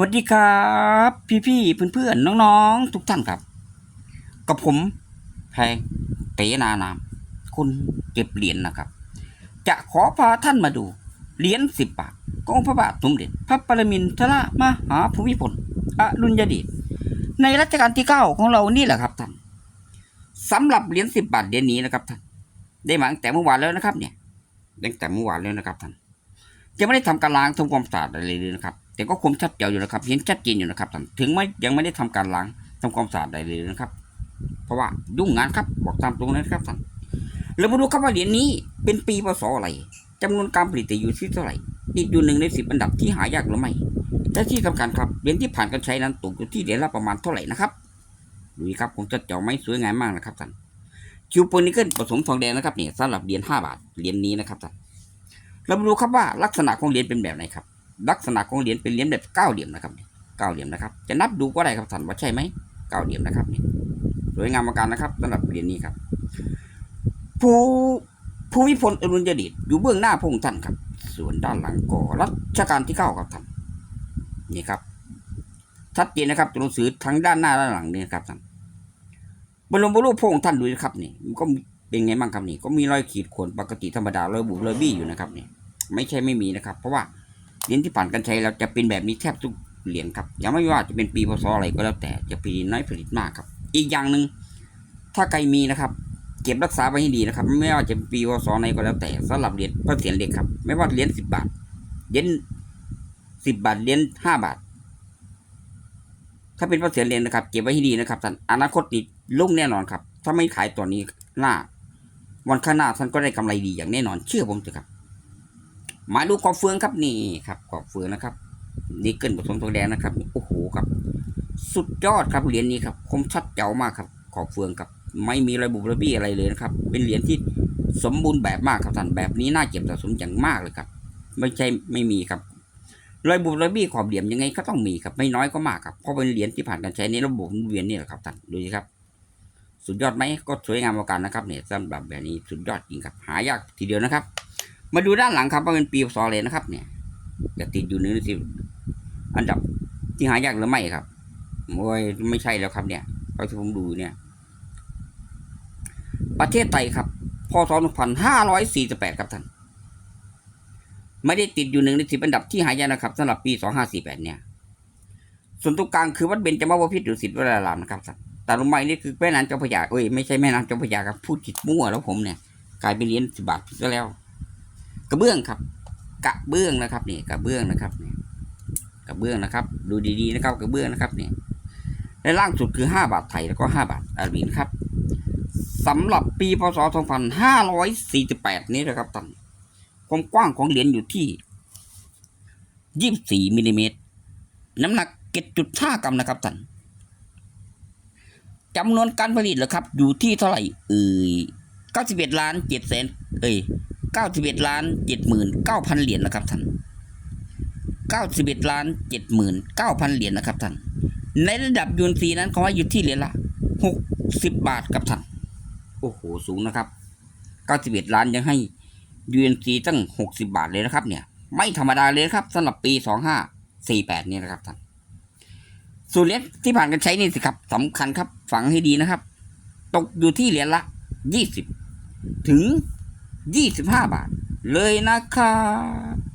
สวัสดีครับ พี่พี่เพื่อนเพื่อนๆน้องๆ ทุกท่านครับ กับผมแพงเตนานามคุณเก็บเหรียญนะครับ จะขอพาท่านมาดูเหรียญสิบบาทของพระบาทสมเด็จพระปรมินทรมหาภูมิพลอดุลยเดชในรัชกาลที่เก้าของเรานี่แหละครับท่านสำหรับเหรียญสิบบาทเหรียญนี้นะครับท่านได้มาตั้งแต่เมื่อวานแล้วนะครับ เนี่ยตั้งแต่เมื่อวานแล้วนะครับท่านจะไม่ได้ทำการล้างทำความสะอาดอะไรเลยนะครับ แต่ก็คมชัดเจนอยู่นะครับ เห็นชัดเจนอยู่นะครับท่านถึงไม่ยังไม่ได้ทำการล้างทำความสะอาดอะไรเลยนะครับ เพราะว่ายุ่งงานครับบอกตามตรงนะครับท่านเรามาดูครับว่าเหรียญนี้เป็นปีพศอะไรจำนวนการผลิตอยู่ที่เท่าไหร่ติดอยู่หนึ่งในสิบอันดับที่หายากหรือไม่และที่สำคัญครับเหรียญที่ผ่านการใช้นั้นตกอยู่ที่เหรียญละประมาณเท่าไหร่นะครับดูครับผมจะเจาะไม้สวยงามมากนะครับท่านคิวโปรนิเกิลผสมทองแดงนะครับเนี่ยสำหรับเหรียญห้าบาทเหรียญนี้นะครับท่านเรามาดูครับว่าลักษณะของเหรียญเป็นแบบไหนครับ ลักษณะของเหรียญเป็นเหรียญแบบเก้าเหลี่ยมนะครับเก้าเหลี่ยมนะครับ จะนับดูก็ได้ครับท่านว่าใช่ไหมเก้าเหลี่ยมนะครับนี่สวยงามมากการนะครับสำหรับเหรียญนี้ครับ ผู้ผู้วิพลอรุณยเดชอยู่เบื้องหน้าพระองค์ท่านครับ ส่วนด้านหลังก็รัชกาลที่เก้าครับท่านนี่ครับชัดเจนนะครับตัวหนังสือทั้งด้านหน้าด้านหลังนี่นะครับท่านบรมรูปพระองค์ท่านดูนะครับนี่มันก็เป็นไงบ้างครับนี่ก็มีรอยขีดข่วนปกติธรรมดารอยบุบรอยบี้อยู่นะครับนี่ไม่ใช่ไม่มีนะครับ เพราะว่า เหรียญที่ผ่านการใช้แล้วจะเป็นแบบนี้แทบทุกเหรียญครับยังไม่ว่าจะเป็นปีพศอะไรก็แล้วแต่จะผลิตน้อยผลิตมากครับ อีกอย่างหนึ่งถ้าใครมีนะครับ เก็บรักษาไว้ให้ดีนะครับ ไม่ว่าจะเป็นปีพศไหนก็แล้วแต่สำหรับเหรียญพระเศียรเหล็กครับ ไม่ว่าเหรียญสิบบาทเหรียญสิบบาทเหรียญห้าบาท ถ้าเป็นพระเศียรเหรียญนะครับ เก็บไว้ให้ดีนะครับท่านอนาคตนี่ลุ่งแน่นอนครับ ถ้าไม่ขายตัวนี้หน้า วันข้างหน้าท่านก็ได้กำไรดีอย่างแน่นอนเชื่อผมเถอะครับ มาดูกอบเฟืองครับนี่ครับกอบเฟืองนะครับนี่เกิลผสมทองแดงนะครับโอ้โหครับ สุดยอดครับเหรียญนี้ครับคมชัดเจ๋วมากครับกอบเฟืองครับไม่มีระบุระบี้อะไรเลยนะครับ เป็นเหรียญที่สมบูรณ์แบบมากครับท่านแบบนี้น่าเก็บสะสมอย่างมากเลยครับ ไม่ใช่ไม่มีครับรอยบุบระบี้ขอบเหลี่ยมยังไงก็ต้องมีครับไม่น้อยก็มากครับเพราะเป็นเหรียญที่ผ่านการใช้ในระบบเวียนนี่แหละครับท่านดูสิครับ สุดยอดไหมก็สวยงามเหมือกันนะครับเนี่ยสำหรับแบบนี้สุดยอดจริงครับ หายากทีเดียวนะครับ มาดูด้านหลังครับว่าเป็นปีพศอะไรนะครับ เนี่ยจะติดอยู่หนึ่งในสิบอันดับที่หายากหรือไม่ครับโอ้ยไม่ใช่แล้วครับ เนี่ยเท่าที่ผมดูเนี่ย ประเทศไทยครับพศ2548 ครับท่าน ไม่ได้ติดอยู่หนึ่งในสิบอันดับที่หายากนะครับสำหรับปี 2548 เนี่ย ส่วนตรงกลางคือวัดเบญจมบพิตรหรือสิทธิ์วรารามนะครับท่านแต่ลงไปนี่คือแม่น้ำเจ้าพระยาเอ้ยไม่ใช่แม่น้ำเจ้าพระยาครับพูดผิดมั่วแล้วผมเนี่ย กลายเป็นเหรียญสิบบาทซะแล้ว กระเบื้องครับ กระเบื้องนะครับนี่กระเบื้องนะครับนี่กระเบื้องนะครับ ดูดีๆนะครับกระเบื้องนะครับนี่และล่างสุดคือห้าบาทไทยแล้วก็ห้าบาทอารีนครับสำหรับปีพศ 2548 นี้นะครับท่านความกว้างของเหรียญอยู่ที่ 24มิลลิเมตรน้ำหนัก 7.5 กรัมนะครับท่านจำนวนการผลิตเหรอครับ อยู่ที่เท่าไหร่ เอ่ย91ล้าน7แสนเอ้ย 91ล้าน79,000เหรียญนะครับท่าน91ล้าน79,000เหรียญนะครับท่าน ในระดับยูนซีนั้นเขาให้อยู่ที่เหรียญละ60บาทครับท่าน โอ้โห สูงนะครับ91ล้านยังให้ยูนซีตั้ง60บาทเลยนะครับ เนี่ย ไม่ธรรมดาเลยนะครับสำหรับปี2548นี่นะครับท่านส่วนเหรียญที่ผ่านการใช้นี่สิครับสำคัญครับ ฝังให้ดีนะครับ ตกอยู่ที่เหรียญละยี่สิบถึง ยี่สิบห้าบาท เลยนะครับ